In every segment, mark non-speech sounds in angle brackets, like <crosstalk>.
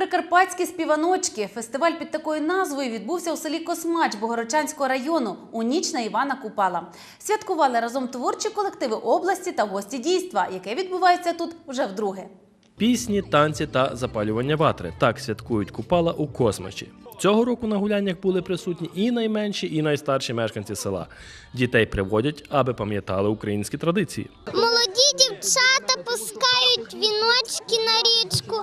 Прикарпатські співаночки. Фестиваль під такою назвою відбувся у селі Космач Богородчанського району у ніч на Івана Купала. Святкували разом творчі колективи області та гості дійства, яке відбувається тут вже вдруге. Пісні, танці та запалювання ватри. Так святкують Купала у Космачі. Цього року на гуляннях були присутні і найменші, і найстарші мешканці села. Дітей приводять, аби пам'ятали українські традиції. Молоді дівчата пускають віночки на річку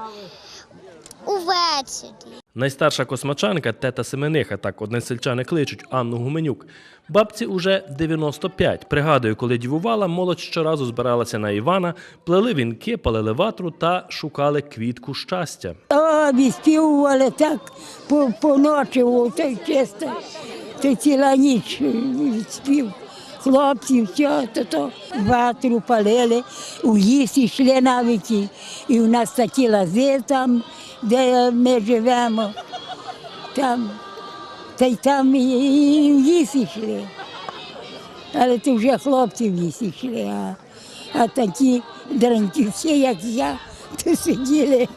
увечері. Найстарша космачанка тета Семениха, так односельчани кличуть Анну Гуменюк. Бабці уже 95. Пригадую, коли дівувала, молодь щоразу збиралася на Івана, плели вінки, палили ватру та шукали квітку щастя. О, відспівували так по, по ночі, о, чисто, то ціла ніч відспів. Хлопці, все, то, то ватру палили, у ліс йшли навіть, і, в нас такі лази там, де ми живемо, там, та й там і, і в ліс йшли. Але то вже хлопці в ліс йшли, а, а такі дрантівці, як я, <laughs> то сиділи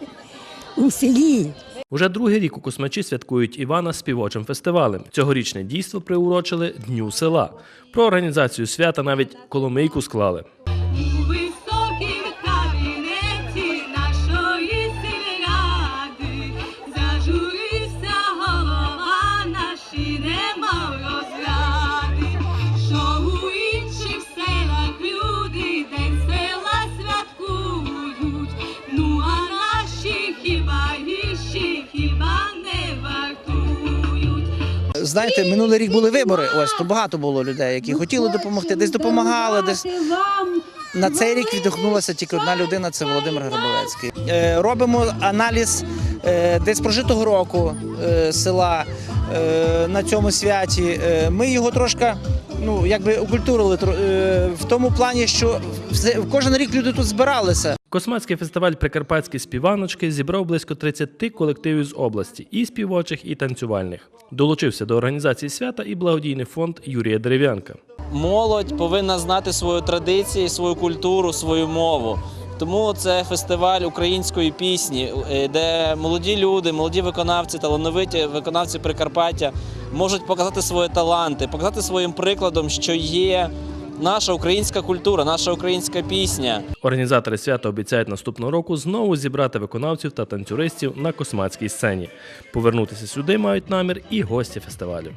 у селі. Уже другий рік у Космачі святкують Івана співочим фестивалем. Цьогорічне дійство приурочили Дню села. Про організацію свята навіть коломийку склали. Знаєте, минулий рік були вибори. Ось то багато було людей, які хотіли допомогти, десь допомагали, десь на цей рік відгукнулася тільки одна людина це Володимир Грабовецький. Е, робимо аналіз е, десь прожитого року е, села на цьому святі. Ми його трошки. Ну, якби окультурили в тому плані, що кожен рік люди тут збиралися. Космацький фестиваль Прикарпатські співаночки зібрав близько 30 колективів з області і співочих, і танцювальних. Долучився до організації свята і благодійний фонд Юрія Дерев'янка. молодь повинна знати свою традицію, свою культуру, свою мову. Тому це фестиваль української пісні, е, де молоді люди, молоді виконавці, талановиті виконавці Прикарпаття можуть показати свої таланти, показати своїм прикладом, що є наша українська культура, наша українська пісня. Організатори свята обіцяють наступного року знову зібрати виконавців та танцюристів на космацькій сцені. Повернутися сюди мають намір і гості фестивалю.